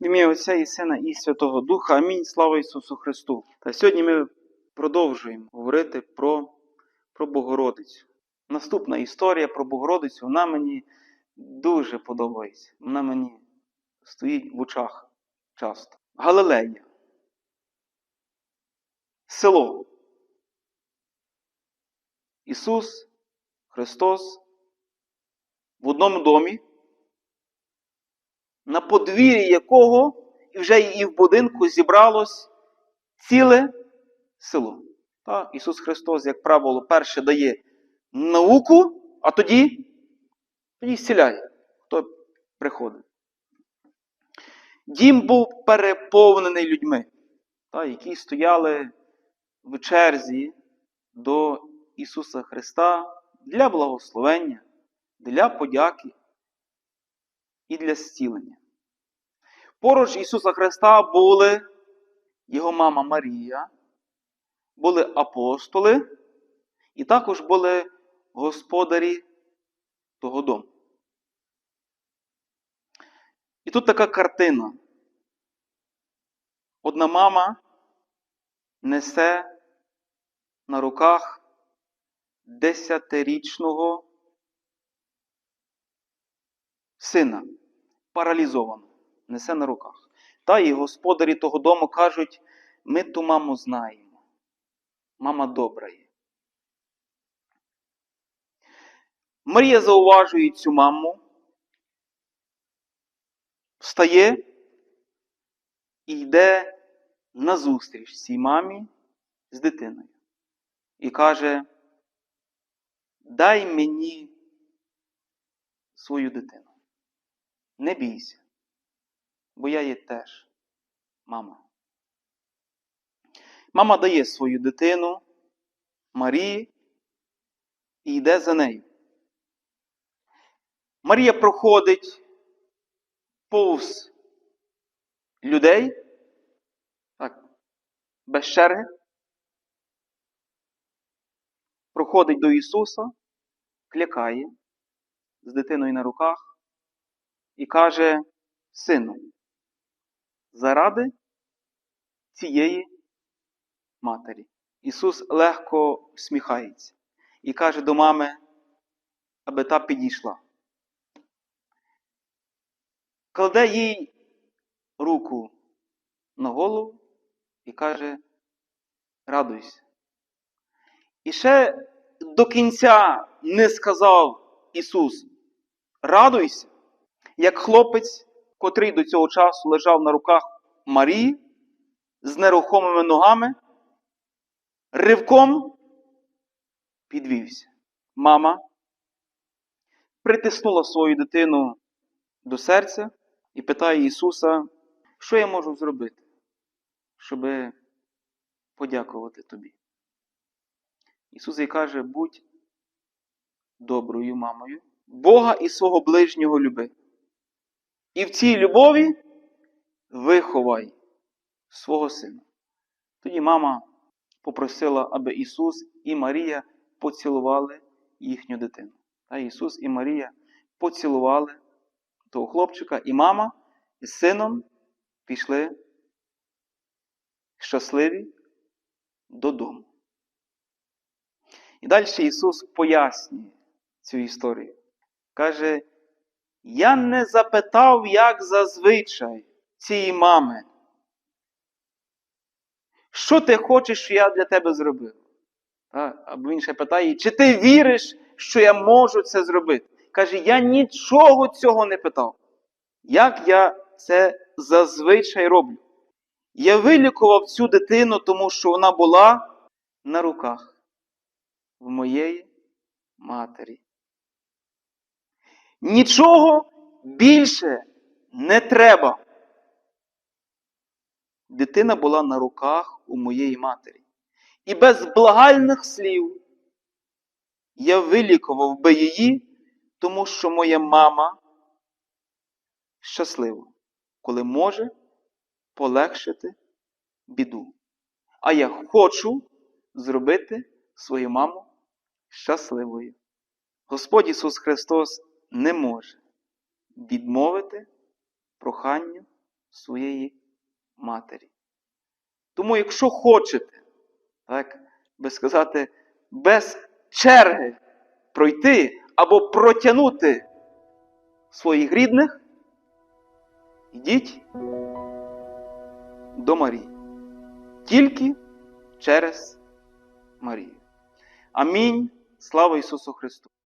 Ім'я Отця і Сина і Святого Духа. Амінь. Слава Ісусу Христу. Та сьогодні ми продовжуємо говорити про, про Богородицю. Наступна історія про Богородицю, вона мені дуже подобається. Вона мені стоїть в очах часто. Галилея. Село. Ісус Христос в одному домі, на подвір'ї якого і вже і в будинку зібралось ціле село. Та, Ісус Христос, як правило, перше дає науку, а тоді, тоді зціляє, хто приходить. Дім був переповнений людьми, та, які стояли в черзі до Ісуса Христа для благословення, для подяки і для зцілення. Поруч Ісуса Христа були Його мама Марія, були апостоли, і також були господарі того дому. І тут така картина. Одна мама несе на руках десятирічного сина, паралізованого, несе на руках. Та і господарі того дому кажуть, ми ту маму знаємо. Мама добра є. Марія зауважує цю маму, встає і йде назустріч цій мамі з дитиною. І каже, дай мені свою дитину. Не бійся, бо я є теж мама. Мама дає свою дитину Марії і йде за нею. Марія проходить повз людей, так, без черги, проходить до Ісуса, клякає з дитиною на руках і каже сину, заради цієї матері. Ісус легко всміхається і каже до мами, аби та підійшла. Кладе їй руку на голову і каже, радуйся. І ще до кінця не сказав Ісус, радуйся, як хлопець, котрий до цього часу лежав на руках Марії з нерухомими ногами, ривком підвівся. Мама притиснула свою дитину до серця і питає Ісуса, що я можу зробити, щоб подякувати тобі. Ісус їй каже, будь доброю мамою, Бога і свого ближнього люби. І в цій любові виховай свого сина. Тоді мама попросила, аби Ісус і Марія поцілували їхню дитину. Та Ісус і Марія поцілували того хлопчика, і мама з сином пішли щасливі додому. І далі Ісус пояснює цю історію. Каже, я не запитав, як зазвичай цієї мами. Що ти хочеш, що я для тебе зробив? Або він ще питає, чи ти віриш, що я можу це зробити? Каже, я нічого цього не питав. Як я це зазвичай роблю? Я вилікував цю дитину, тому що вона була на руках в моєї матері. Нічого більше не треба. Дитина була на руках у моєї матері. І без благальних слів я вилікував би її, тому що моя мама щаслива, коли може полегшити біду. А я хочу зробити свою маму щасливою. Господь Ісус Христос не може відмовити проханню своєї матері. Тому, якщо хочете, так би сказати, без черги пройти або протягнути своїх рідних, йдіть до Марії. Тільки через Марію. Амінь. Слава Ісусу Христу!